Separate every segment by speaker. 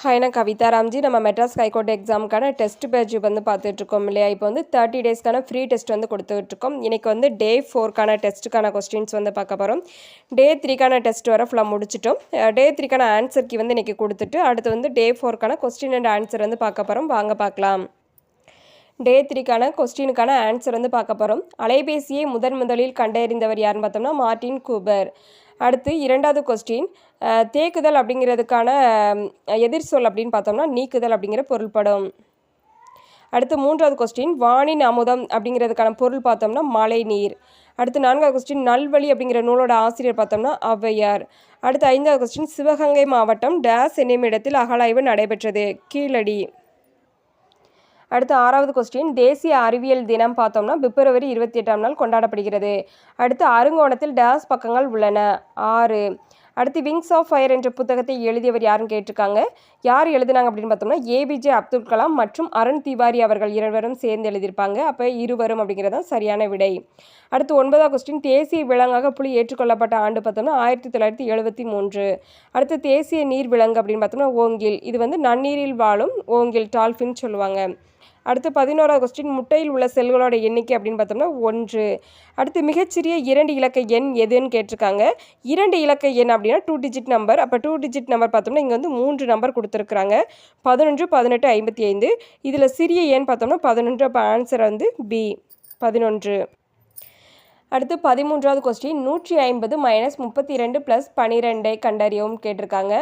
Speaker 1: Hi நான் கவிதா ராம்ஜி. நம்ம Madras high court எக்ஸாமுக்கான டெஸ்ட் பேஜ் வந்து பார்த்துட்ருக்கோம் இல்லையா? இப்போ வந்து தேர்ட்டி டேஸ்க்கான ஃப்ரீ டெஸ்ட் வந்து கொடுத்துட்ருக்கோம். இன்றைக்கி வந்து டே ஃபோர்க்கான டெஸ்ட்டுக்கான கொஸ்டின்ஸ் வந்து பார்க்க போகிறோம் டே த்ரீக்கான டெஸ்ட் வர ஃபுல்லாக முடிச்சிட்டோம். டே த்ரீக்கான ஆன்சருக்கு வந்து இன்றைக்கி கொடுத்துட்டு அடுத்து வந்து டே ஃபோர்க்கான கொஸ்டின் அண்ட் ஆன்சர் வந்து பார்க்க போகிறோம் வாங்க பார்க்கலாம். டே த்ரீக்கான கொஸ்டினுக்கான ஆன்சர் வந்து பார்க்க போகிறோம் அலைபேசியை முதன் முதலில் கண்டறிந்தவர் யாருன்னு பார்த்தோம்னா மார்ட்டின் கூபர். அடுத்து இரண்டாவது கொஸ்டின் தேக்குதல் அப்படிங்கிறதுக்கான எதிர் சொல் அப்படின்னு பார்த்தோம்னா நீக்குதல் அப்படிங்கிற பொருள்படும். அடுத்து மூன்றாவது கொஸ்டின் வானின் அமுதம் அப்படிங்கிறதுக்கான பொருள் பார்த்தோம்னா மழை நீர். அடுத்து நான்காவது கொஸ்டின் நல்வழி அப்படிங்கிற நூலோட ஆசிரியர் பார்த்தோம்னா ஔவையார். அடுத்து ஐந்தாவது கொஸ்டின் சிவகங்கை மாவட்டம் டேஸ் என்னும் இடத்தில் அகழாய்வு நடைபெற்றது. கீழடி. அடுத்து ஆறாவது கொஸ்டின் தேசிய அறிவியல் தினம் பார்த்தோம்னா பிப்ரவரி இருபத்தி எட்டாம் நாள் கொண்டாடப்படுகிறது. அடுத்து அருங்கோணத்தில் டேஸ் பக்கங்கள் உள்ளன. ஆறு. அடுத்து விங்ஸ் ஆஃப் ஃபயர் என்ற புத்தகத்தை எழுதியவர் யாருன்னு கேட்டிருக்காங்க. யார் எழுதினாங்க அப்படின்னு பார்த்தோம்னா ஏபிஜே அப்துல் கலாம் மற்றும் அருண் திவாரி அவர்கள் இருவரும் சேர்ந்து எழுதியிருப்பாங்க. அப்போ இருவரும் அப்படிங்கிறது தான் சரியான விடை. அடுத்து ஒன்பதாம் கொஸ்டின் தேசிய விலங்காக புலி ஏற்றுக்கொள்ளப்பட்ட ஆண்டு பார்த்தோம்னா ஆயிரத்தி தொள்ளாயிரத்தி எழுபத்தி மூன்று. அடுத்து தேசிய நீர் விலங்கு அப்படின்னு பார்த்தோம்னா ஓங்கில். இது வந்து நன்னீரில் வாழும் ஓங்கில் டால்ஃபின் சொல்லுவாங்க. அடுத்து பதினோராவது கொஸ்டின் முட்டையில் உள்ள செல்களோட எண்ணிக்கை அப்படின்னு பார்த்தோம்னா ஒன்று. அடுத்து மிகச்சிறிய இரண்டு இலக்க எண் எதுன்னு கேட்டிருக்காங்க. இரண்டு இலக்க எண் அப்படின்னா டூ டிஜிட் நம்பர் அப்போ டூ டிஜிட் நம்பர் பார்த்தோம்னா இங்கே வந்து மூன்று நம்பர் கொடுத்துருக்குறாங்க. பதினொன்று பதினெட்டு ஐம்பத்தி ஐந்து. இதில் சிறிய எண் பார்த்தோம்னா பதினொன்று அப்போ ஆன்சர் வந்து பி பதினொன்று. அடுத்து பதிமூன்றாவது கொஸ்டின் நூற்றி ஐம்பது மைனஸ் முப்பத்தி ரெண்டு ப்ளஸ் பன்னிரெண்டை கண்டறியவும் கேட்டிருக்காங்க.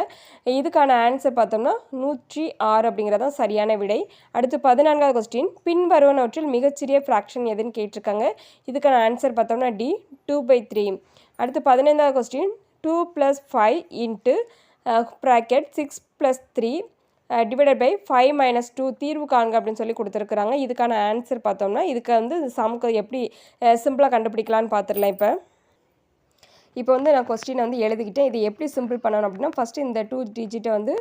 Speaker 1: இதுக்கான ஆன்சர் பார்த்தோம்னா நூற்றி ஆறு அப்படிங்கிறதான் சரியான விடை. அடுத்து பதினான்காவது கொஸ்டின் பின்வருவனவற்றில் மிகச்சிறிய ஃப்ராக்ஷன் எதுன்னு கேட்டிருக்காங்க. இதுக்கான ஆன்சர் பார்த்தோம்னா டி டூ பை த்ரீ அடுத்து பதினைந்தாவது question two plus five into bracket six plus three divided by five minus two தீர்வு காண்க அப்படின்னு சொல்லி கொடுத்துருக்குறாங்க. இதுக்கான ஆன்சர் பார்த்தோம்னா இதுக்கு வந்து சமுக்கு எப்படி சிம்பிளாக கண்டுபிடிக்கலான்னு பார்த்துடலாம் இப்போ. இப்போ வந்து நான் கொஸ்டினை வந்து எழுதிக்கிட்டேன். இது எப்படி சிம்பிள் பண்ணணும் அப்படின்னா ஃபஸ்ட்டு இந்த டூ டிஜிட்டை வந்து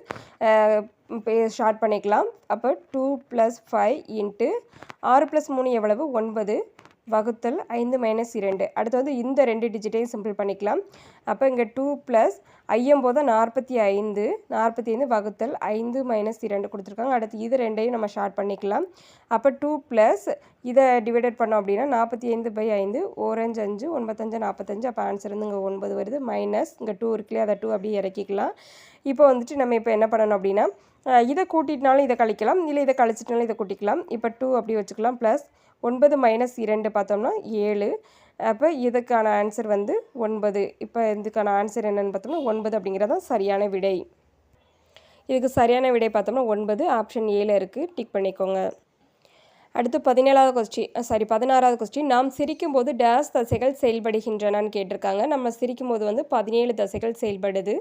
Speaker 1: ஷார்ட் பண்ணிக்கலாம். அப்போ டூ ப்ளஸ் ஃபைவ் இன்ட்டு ஆறு ப்ளஸ் மூணு எவ்வளவு? ஒன்பது. வகுத்தல் ஐந்து மைனஸ் இரண்டு. அடுத்து வந்து இந்த ரெண்டு டிஜிட்டையும் சிம்பிள் பண்ணிக்கலாம். அப்போ இங்கே டூ ப்ளஸ் ஐயம்போது நாற்பத்தி ஐந்து. நாற்பத்தி ஐந்து வகுத்தல் ஐந்து மைனஸ் இரண்டு கொடுத்துருக்காங்க. அடுத்து இது ரெண்டையும் நம்ம ஷார்ட் பண்ணிக்கலாம். அப்போ டூ ப்ளஸ் இதை டிவைடட் பண்ணோம் அப்படின்னா நாற்பத்தி ஐந்து பை ஐந்து ஓரஞ்சு அஞ்சு ஒன்பத்தஞ்சு நாற்பத்தஞ்சு அப்போ ஆன்சர் வந்து இங்கே ஒன்பது வருது. மைனஸ் இங்கே டூ இருக்குல்லையே அதை டூ அப்படியே இறக்கிக்கலாம். இப்போ வந்துட்டு நம்ம இப்போ என்ன பண்ணணும் அப்படின்னா இதை கூட்டிட்டினாலும் இதை கழிக்கலாம். இல்லை இதை கழிச்சிட்டாலும் இதை கூட்டிக்கலாம். இப்போ டூ அப்படி வச்சுக்கலாம். ப்ளஸ் ஒன்பது மைனஸ் இரண்டு பார்த்தோம்னா ஏழு. அப்போ இதுக்கான ஆன்சர் வந்து ஒன்பது. இப்போ இதுக்கான ஆன்சர் என்னென்னு பார்த்தோம்னா ஒன்பது அப்படிங்கிறது தான் சரியான விடை. இதுக்கு சரியான விடை பார்த்தோம்னா ஒன்பது ஆப்ஷன் ஏல இருக்குது டிக் பண்ணிக்கோங்க. அடுத்து பதினேழாவது கொஸ்டின் சாரி பதினாறாவது கொஸ்டின் நாம் சிரிக்கும்போது டேஸ் தசைகள் செயல்படுகின்றனன்னு கேட்டிருக்காங்க. நம்ம சிரிக்கும்போது வந்து பதினேழு தசைகள் செயல்படுது.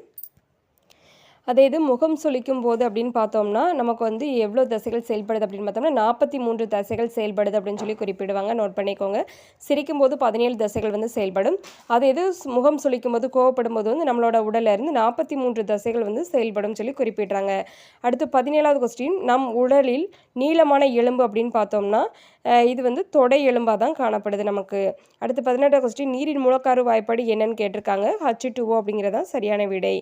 Speaker 1: அதே இது முகம் சுளிக்கும் போது அப்படின்னு பார்த்தோம்னா நமக்கு வந்து எவ்வளோ தசைகள் செயல்படுது அப்படின்னு பார்த்தோம்னா நாற்பத்தி மூன்று தசைகள் செயல்படுது அப்படின்னு சொல்லி குறிப்பிடுவாங்க. நோட் பண்ணிக்கோங்க. சிரிக்கும் போது பதினேழு தசைகள் வந்து செயல்படும். அதே இது முகம் சுளிக்கும் போது கோவப்படும் போது வந்து நம்மளோட உடல்ல இருந்து நாற்பத்தி மூன்று தசைகள் வந்து செயல்படும் சொல்லி குறிப்பிடுறாங்க. அடுத்து பதினேழாவது கொஸ்டின் நம் உடலில் நீளமான எலும்பு அப்படின்னு பார்த்தோம்னா இது வந்து தொடை எலும்பாக தான் காணப்படுது நமக்கு. அடுத்து பதினெட்டாவது கொஸ்டின் நீரின் மூலக்காறு வாய்ப்பாடு என்னன்னு கேட்டிருக்காங்க. ஹச்சு டூஓ அப்படிங்கிறதான் சரியான விடை.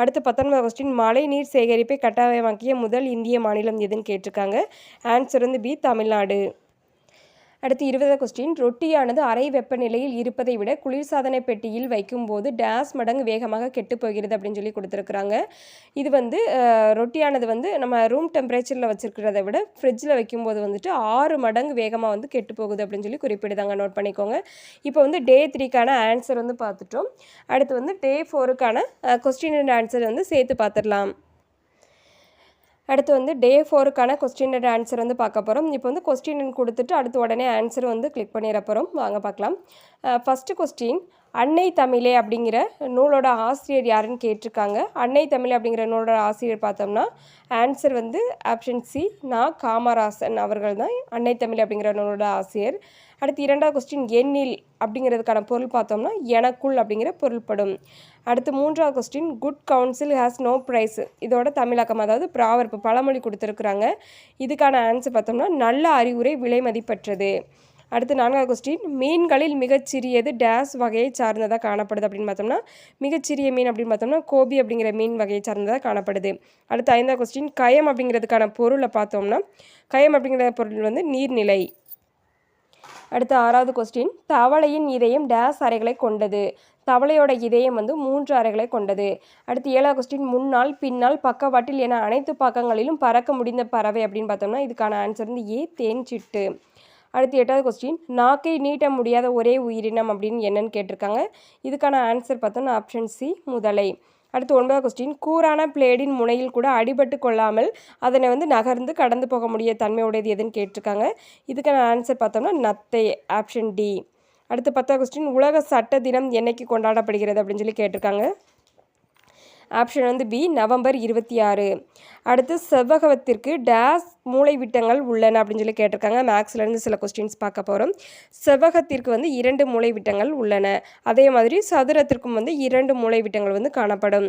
Speaker 1: அடுத்து பத்தொன்பதாவது கொஸ்டின் மழை நீர் சேகரிப்பை கட்டாயமாக்கிய முதல் இந்திய மாநிலம் எதுன்னு கேட்டிருக்காங்க. ஆன்சர் வந்து பி தமிழ்நாடு. அடுத்து இருபது கொஸ்டின் ரொட்டியானது அறை வெப்பநிலையில் இருப்பதை விட குளிர்சாதன பெட்டியில் வைக்கும்போது டேஸ் மடங்கு வேகமாக கெட்டு போகிறது அப்படின்னு சொல்லி கொடுத்துருக்குறாங்க. இது வந்து ரொட்டியானது வந்து நம்ம ரூம் டெம்பரேச்சரில் வச்சுருக்கிறத விட ஃப்ரிட்ஜில் வைக்கும்போது வந்துட்டு ஆறு மடங்கு வேகமாக வந்து கெட்டு போகுது அப்படின்னு சொல்லி குறிப்பிடுதாங்க. நோட் பண்ணிக்கோங்க. இப்போ வந்து டே த்ரீக்கான ஆன்சர் வந்து பார்த்துட்டோம். அடுத்து வந்து டே ஃபோருக்கான கொஸ்டின் அண்ட் ஆன்சர் வந்து சேர்த்து பார்த்துடலாம். அடுத்து வந்து டே ஃபோருக்கான கொஸ்டின் அண்ட் ஆன்சர் வந்து பார்க்க போகிறோம் இப்போ வந்து கொஸ்டின் கொடுத்துட்டு அடுத்து உடனே ஆன்சர் வந்து கிளிக் பண்ணிட போகிறோம் வாங்க பார்க்கலாம். ஃபஸ்ட்டு கொஸ்டின் அன்னை தமிழே அப்படிங்கிற நூலோட ஆசிரியர் யாருன்னு கேட்டிருக்காங்க. அன்னை தமிழ் அப்படிங்கிற நூலோட ஆசிரியர் பார்த்தோம்னா ஆன்சர் வந்து ஆப்ஷன் சி நான் காமராசன் அவர்கள் தான் அன்னை தமிழ் அப்படிங்கிற நூலோட ஆசிரியர். அடுத்து இரண்டாவது கொஸ்டின் எண்ணில் அப்படிங்கிறதுக்கான பொருள் பார்த்தோம்னா எனக்குள் அப்படிங்கிற பொருள்படும். அடுத்து மூன்றாவது question good counsel has no price இதோட தமிழாக்கம் அதாவது ப்ராவர்ப்பு பழமொழி கொடுத்துருக்குறாங்க. இதுக்கான ஆன்சர் பார்த்தோம்னா நல்ல அறிவுரை விலை மதிப்பற்றது. அடுத்து நான்காவது கொஸ்டின் மீன்களில் மிகச்சிறியது டேஸ் வகையை சார்ந்ததாக காணப்படுது அப்படின்னு பார்த்தோம்னா மிகச்சிறிய மீன் அப்படின்னு பார்த்தோம்னா கோபி அப்படிங்கிற மீன் வகையை சார்ந்ததாக காணப்படுது. அடுத்து ஐந்தாவது கொஸ்டின் கயம் அப்படிங்கிறதுக்கான பொருளை பார்த்தோம்னா கயம் அப்படிங்கிற பொருள் வந்து நீர்நிலை. அடுத்து ஆறாவது கொஸ்டின் தவளையின் இதயம் டேஸ் அறைகளை கொண்டது. தவளையோட இதயம் வந்து மூன்று அறைகளை கொண்டது. அடுத்து ஏழாவது கொஸ்டின் முன்னால் பின்னால் பக்கவாட்டில் என அனைத்து பக்கங்களிலும் பறக்க முடிந்த பறவை அப்படின்னு பார்த்தோம்னா இதுக்கான ஆன்சர் வந்து ஏ தேன் சிட்டு. அடுத்து எட்டாவது கொஸ்டின் நாக்கை நீட்ட முடியாத ஒரே உயிரினம் அப்படின்னு என்னன்னு கேட்டிருக்காங்க. இதுக்கான ஆன்சர் பார்த்தோம்னா ஆப்ஷன் சி முதலை. அடுத்து ஒன்பதாவது கொஸ்டின் கூரான பிளேடின் முனையில் கூட அடிபட்டு கொள்ளாமல் அதனை வந்து நகர்ந்து கடந்து போக முடிய தன்மையுடையது எதுன்னு கேட்டிருக்காங்க. இதுக்கான ஆன்சர் பார்த்தோம்னா நத்தை ஆப்ஷன் டி அடுத்து பத்தாவது கொஸ்டின் உலக சட்ட தினம் என்னைக்கு கொண்டாடப்படுகிறது அப்படின்னு சொல்லி கேட்டிருக்காங்க. ஆப்ஷன் வந்து பி நவம்பர் இருபத்தி ஆறு. அடுத்து செவ்வகத்திற்கு டேஸ் மூளைவிட்டங்கள் உள்ளன அப்படின்னு சொல்லி கேட்டிருக்காங்க. மேக்ஸ்லேருந்து சில கொஸ்டின்ஸ் பார்க்க போகிறோம் செவ்வகத்திற்கு வந்து இரண்டு மூளைவிட்டங்கள் உள்ளன. அதே மாதிரி சதுரத்திற்கும் வந்து இரண்டு மூளைவிட்டங்கள் வந்து காணப்படும்.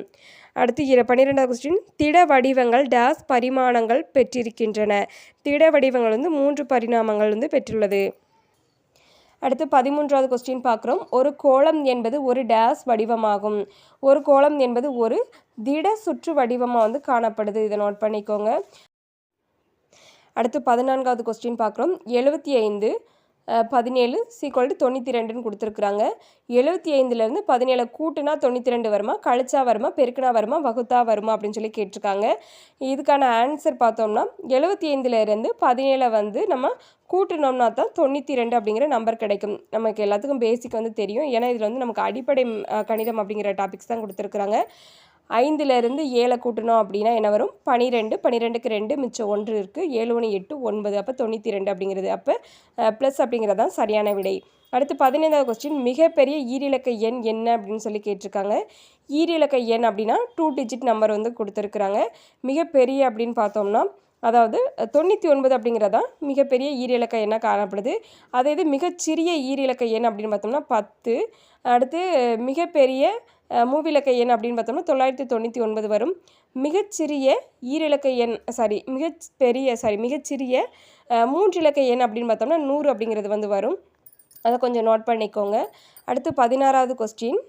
Speaker 1: அடுத்து இர பன்னிரெண்டாவது கொஸ்டின் திட வடிவங்கள் டேஸ் பரிமாணங்கள் பெற்றிருக்கின்றன. திட வடிவங்கள் வந்து மூன்று பரிணாமங்கள் வந்து பெற்றுள்ளது. அடுத்து பதிமூன்றாவது கொஸ்டின் பார்க்குறோம். ஒரு கோளம் என்பது ஒரு டேஸ் வடிவமாகும். ஒரு கோளம் என்பது ஒரு திட சுற்று வடிவமாக வந்து காணப்படுது. இதை நோட் பண்ணிக்கோங்க. அடுத்து பதினான்காவது கொஸ்டின் பார்க்குறோம். எழுபத்தி ஐந்து பதினேழு சீக்வல் டு தொண்ணூற்றி ரெண்டுன்னு கொடுத்துருக்குறாங்க. எழுபத்தி ஐந்துலேருந்து பதினேழு கூட்டுனா தொண்ணூற்றி ரெண்டு வருமா? கழிச்சா வருமா? பெருக்குனா வருமா? வகுத்தா வருமா? அப்படின்னு சொல்லி கேட்டிருக்காங்க. இதுக்கான ஆன்சர் பார்த்தோம்னா எழுபத்தி ஐந்துலேருந்து பதினேழை வந்து நம்ம கூட்டினோம்னா தான் தொண்ணூற்றி ரெண்டு அப்படிங்கிற நம்பர் கிடைக்கும். நமக்கு எல்லாத்துக்கும் பேசிக் வந்து தெரியும். ஏன்னா இதில் வந்து நமக்கு அடிப்படை கணிதம் அப்படிங்கிற டாபிக்ஸ் தான் கொடுத்துருக்குறாங்க. ஐந்துலேருந்து ஏழை கூட்டணும் அப்படின்னா என்ன வரும்? பனிரெண்டு பன்னிரெண்டுக்கு ரெண்டு மிச்சம் ஒன்று இருக்குது ஏழு ஒன்று எட்டு ஒன்பது அப்போ தொண்ணூற்றி ரெண்டு அப்படிங்கிறது. அப்போ ப்ளஸ் அப்படிங்கிறது தான் சரியான விடை. அடுத்து பதினைந்தாவது கொஸ்டின் மிகப்பெரிய ஈரிலக்க எண் என்ன அப்படின்னு சொல்லி கேட்டிருக்காங்க. ஈரிலக்க எண் அப்படின்னா டூ டிஜிட் நம்பர் வந்து கொடுத்துருக்குறாங்க. மிகப்பெரிய அப்படின்னு பார்த்தோம்னா அதாவது தொண்ணூற்றி ஒன்பது அப்படிங்கிறதான் மிகப்பெரிய ஈரிலக்க எண்ணாக காணப்படுது. அதே இது மிகச்சிறிய ஈரிலக்க எண் அப்படின்னு பார்த்தோம்னா பத்து. அடுத்து மிகப்பெரிய மூவிலக்க எண் அப்படின்னு பார்த்தோம்னா தொள்ளாயிரத்தி தொண்ணூற்றி ஒன்பது வரும். மிகச்சிறிய ஈரிலக்க எண் சாரி மிகப்பெரிய சாரி மிகச்சிறிய மூன்றிலக்க எண் அப்படின்னு பார்த்தோம்னா நூறு அப்படிங்கிறது வந்து வரும். அதை கொஞ்சம் நோட் பண்ணிக்கோங்க. அடுத்து பதினாறாவது கொஸ்டின்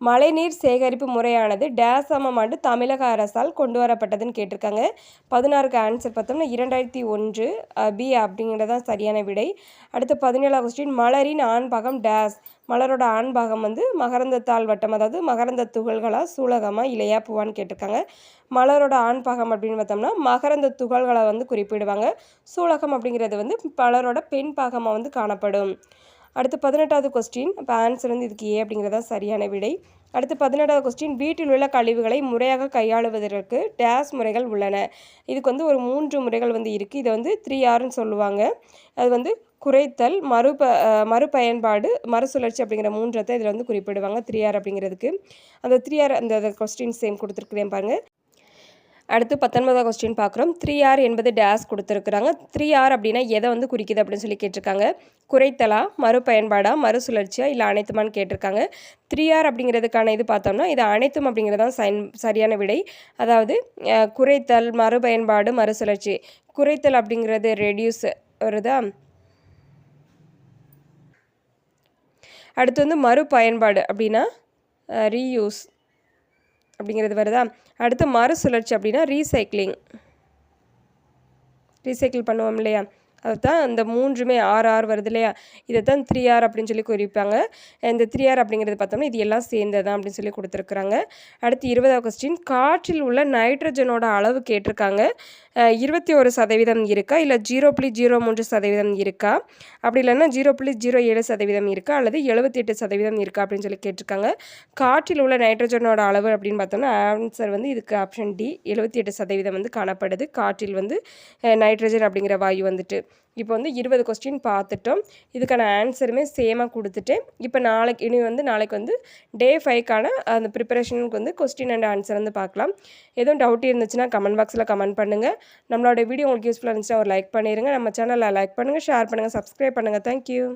Speaker 1: மழைநீர் சேகரிப்பு முறையானது டேஸ் சமம் ஆண்டு தமிழக அரசால் கொண்டு வரப்பட்டதுன்னு கேட்டிருக்காங்க. பதினாறுக்கு ஆன்சர் பார்த்தோம்னா இரண்டாயிரத்தி ஒன்று பி அப்படிங்கிறதான் சரியான விடை. அடுத்து பதினேழாவது கொஸ்டின் மலரின் ஆண்பாகம் டேஸ். மலரோட ஆண்பாகம் வந்து வந்து மகரந்தத்தாள் வட்டம் அதாவது மகரந்த துகள்களாக சூலகமாக இலையா பூவான்னு கேட்டிருக்காங்க. மலரோட ஆண்பாகம் அப்படின்னு பார்த்தோம்னா மகரந்த துகள்களை வந்து குறிப்பிடுவாங்க. சூலகம் அப்படிங்கிறது வந்து மலரோட பெண் பாகமாக வந்து காணப்படும். அடுத்து பதினெட்டாவது கொஸ்டின் இப்போ ஆன்சர் வந்து இதுக்கு ஏ அப்படிங்கிறதா சரியான விடை. அடுத்து பதினெட்டாவது கொஸ்டின் வீட்டில் உள்ள கழிவுகளை முறையாக கையாளுவதற்கு டேஸ் முறைகள் உள்ளன. இதுக்கு வந்து ஒரு மூன்று முறைகள் வந்து இருக்குது இதை வந்து த்ரீ ஆர்னு சொல்லுவாங்க. அது வந்து குறைத்தல் மறுப மறுபயன்பாடு மறுசுழற்சி அப்படிங்கிற மூன்றத்தை இதில் வந்து குறிப்பிடுவாங்க த்ரீ ஆர் அப்படிங்கிறதுக்கு. அந்த த்ரீ ஆர் அந்த கொஸ்டின் சேம் கொடுத்துருக்குறேன் பாருங்கள் அடுத்து பத்தொன்பதாவது கொஸ்டின் பார்க்குறோம். த்ரீ ஆர் என்பது டேஸ் கொடுத்துருக்குறாங்க. த்ரீ ஆர் அப்படின்னா எதை வந்து குறிக்குது அப்படின்னு சொல்லி கேட்டிருக்காங்க. குறைத்தலா மறுபயன்பாடா மறுசுழற்சியா இல்லை அனைத்துமான்னு கேட்டிருக்காங்க. த்ரீ ஆர் அப்படிங்கிறதுக்கான இது பார்த்தோம்னா இது அனைத்தும் அப்படிங்கிறதான் சைன் சரியான விடை. அதாவது குறைத்தல் மறுபயன்பாடு மறுசுழற்சி. குறைத்தல் அப்படிங்கிறது ரெடியூஸ் வருதா? அடுத்து வந்து மறுபயன்பாடு அப்படின்னா ரீயூஸ் அப்படிங்கிறது வருதா? அடுத்து மறுசுழற்சி அப்படின்னா ரீசைக்ளிங் ரீசைக்கிள் பண்ணுவோம் இல்லையா? அதுதான் இந்த மூன்றுமே ஆர் ஆர் வருது இல்லையா? இதை தான் த்ரீ ஆர் அப்படின்னு சொல்லி குறிப்பாங்க இந்த த்ரீ ஆர் அப்படிங்கிறது பார்த்தோம்னா இது எல்லாம் சேர்ந்ததான் அப்படின்னு சொல்லி கொடுத்துருக்குறாங்க. அடுத்து இருபதாவது கொஸ்டின் காற்றில் உள்ள நைட்ரஜனோட அளவு கேட்டிருக்காங்க. இருபத்தி ஒரு சதவீதம் இருக்கா? இல்லை ஜீரோ புள்ளி ஜீரோ மூன்று சதவீதம் இருக்கா? அப்படி இல்லைன்னா ஜீரோ புள்ளி ஜீரோ ஏழு சதவீதம் இருக்கா? அல்லது எழுபத்தி எட்டு சதவீதம் இருக்கா? அப்படின்னு சொல்லி கேட்டிருக்காங்க. காற்றில் உள்ள நைட்ரஜனோட அளவு அப்படின்னு பார்த்தோம்னா ஆன்சர் வந்து இதுக்கு ஆப்ஷன் டி எழுபத்தி எட்டு சதவீதம் வந்து காணப்படுது. காற்றில் வந்து நைட்ரஜன் அப்படிங்கிற வாயு வந்துட்டு. இப்போ வந்து இருபது கொஸ்டின் பார்த்துட்டோம். இதுக்கான ஆன்சருமே சேமாக கொடுத்துட்டேன் இப்போ நாளைக்கு இனி வந்து நாளைக்கு வந்து டே ஃபைவ்க்கான அந்த ப்ரிப்பரேஷனுக்கு வந்து கொஸ்டின் அண்ட் ஆன்சர் வந்து பார்க்கலாம். எதுவும் டவுட் இருந்துச்சுன்னா கமெண்ட் பாக்ஸில் கமெண்ட் பண்ணுங்கள் நம்மளோட வீடியோ உங்களுக்கு யூஸ்ஃபுல்லாக இருந்துச்சுன்னா ஒரு லைக் பண்ணிடுங்க நம்ம சேனலில் லைக் பண்ணுங்கள் ஷேர் பண்ணுங்கள் சப்ஸ்கிரைப் பண்ணுங்கள் தேங்க்யூ